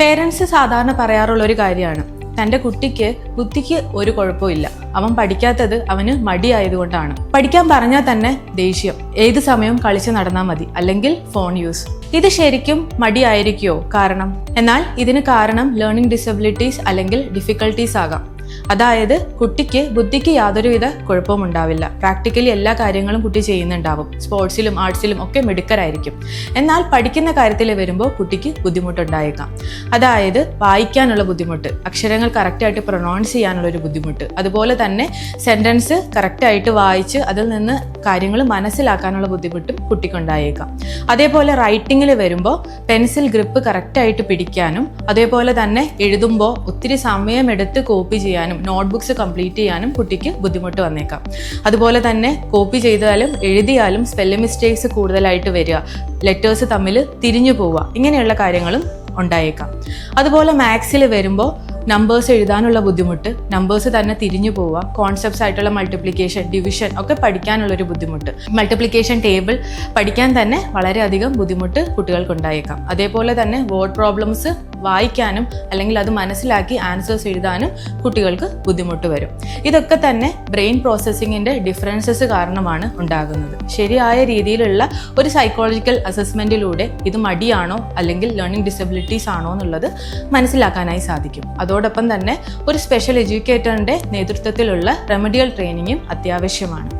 Parents സാധാരണ പറയാറുള്ള ഒരു കാര്യമാണ്. തന്റെ കുട്ടിക്ക് ബുദ്ധിക്ക് ഒരു കുഴപ്പമില്ല അവൻ പഠിക്കാത്തത് അവന് മടിയായതുകൊണ്ടാണ്. പഠിക്കാൻ പറഞ്ഞാൽ തന്നെ ദേഷ്യം. ഏത് സമയവും കളിച്ച് നടന്നാൽ മതി. അല്ലെങ്കിൽ ഫോൺ യൂസ് ഇത് ശരിക്കും മടിയായിരിക്കുമോ കാരണം? എന്നാൽ ഇതിന് കാരണം ലേണിംഗ് ഡിസബിലിറ്റീസ് അല്ലെങ്കിൽ ഡിഫിക്കൽട്ടീസ് ആകാം. അതായത് കുട്ടിക്ക് ബുദ്ധിക്ക് യാതൊരുവിധ കുഴപ്പവും ഉണ്ടാവില്ല പ്രാക്ടിക്കലി എല്ലാ കാര്യങ്ങളും കുട്ടി ചെയ്യുന്നുണ്ടാവും. സ്പോർട്സിലും ആർട്സിലും ഒക്കെ മിടുക്കരായിരിക്കും. എന്നാൽ പഠിക്കുന്ന കാര്യത്തിൽ വരുമ്പോൾ കുട്ടിക്ക് ബുദ്ധിമുട്ടുണ്ടായേക്കാം. അതായത് വായിക്കാനുള്ള ബുദ്ധിമുട്ട് അക്ഷരങ്ങൾ കറക്റ്റായിട്ട് പ്രൊണൗൺസ് ചെയ്യാനുള്ള ഒരു ബുദ്ധിമുട്ട് അതുപോലെ തന്നെ സെന്റൻസ് കറക്റ്റായിട്ട് വായിച്ച് അതിൽ നിന്ന് കാര്യങ്ങൾ മനസ്സിലാക്കാനുള്ള ബുദ്ധിമുട്ടും കുട്ടിക്കുണ്ടായേക്കാം. അതേപോലെ റൈറ്റിങ്ങിൽ വരുമ്പോൾ പെൻസിൽ ഗ്രിപ്പ് കറക്റ്റായിട്ട് പിടിക്കാനും അതേപോലെ തന്നെ എഴുതുമ്പോൾ ഒത്തിരി സമയമെടുത്ത് കോപ്പി ചെയ്യാനും നോട്ട്ബുക്സ് കംപ്ലീറ്റ് ചെയ്യാനും കുട്ടിക്ക് ബുദ്ധിമുട്ട് വന്നേക്കാം. അതുപോലെ തന്നെ കോപ്പി ചെയ്താലും എഴുതിയാലും സ്പെല്ലിംഗ് മിസ്റ്റേക്സ് കൂടുതലായിട്ട് വരിക ലെറ്റേഴ്സ് തമ്മിൽ തിരിഞ്ഞു പോവുക ഇങ്ങനെയുള്ള കാര്യങ്ങളും ഉണ്ടായേക്കാം. അതുപോലെ മാത്സിൽ വരുമ്പോൾ നമ്പേഴ്സ് എഴുതാനുള്ള ബുദ്ധിമുട്ട് നമ്പേഴ്സ് തന്നെ തിരിഞ്ഞു പോവുക കോൺസെപ്റ്റ്സ് ആയിട്ടുള്ള മൾട്ടിപ്ലിക്കേഷൻ ഡിവിഷൻ ഒക്കെ പഠിക്കാനുള്ളൊരു ബുദ്ധിമുട്ട്. മൾട്ടിപ്ലിക്കേഷൻ ടേബിൾ പഠിക്കാൻ തന്നെ വളരെയധികം ബുദ്ധിമുട്ട് കുട്ടികൾക്ക് ഉണ്ടായേക്കാം അതേപോലെ തന്നെ വേർഡ് പ്രോബ്ലംസ് വായിക്കാനും അല്ലെങ്കിൽ അത് മനസ്സിലാക്കി ആൻസേഴ്സ് എഴുതാനും കുട്ടികൾക്ക് ബുദ്ധിമുട്ട് വരും. ഇതൊക്കെ തന്നെ ബ്രെയിൻ പ്രോസസ്സിങ്ങിന്റെ ഡിഫറൻസസ് കാരണമാണ് ഉണ്ടാകുന്നത്. ശരിയായ രീതിയിലുള്ള ഒരു സൈക്കോളജിക്കൽ അസസ്മെന്റിലൂടെ ഇത് മടിയാണോ അല്ലെങ്കിൽ ലേണിംഗ് ഡിസബിലിറ്റീസ് ആണോ എന്നുള്ളത് മനസ്സിലാക്കാനായി സാധിക്കും. അതോടൊപ്പം തന്നെ ഒരു സ്പെഷ്യൽ എഡ്യൂക്കേറ്ററിന്റെ നേതൃത്വത്തിലുള്ള റെമഡിയൽ ട്രെയിനിങ്ങും അത്യാവശ്യമാണ്.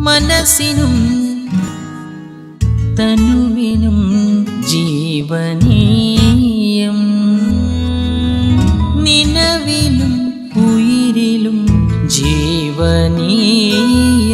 മനസ്സിനും തനുവിനും ജീവനീയം. നിലവിലും ഉയിരിലും ജീവനീയം.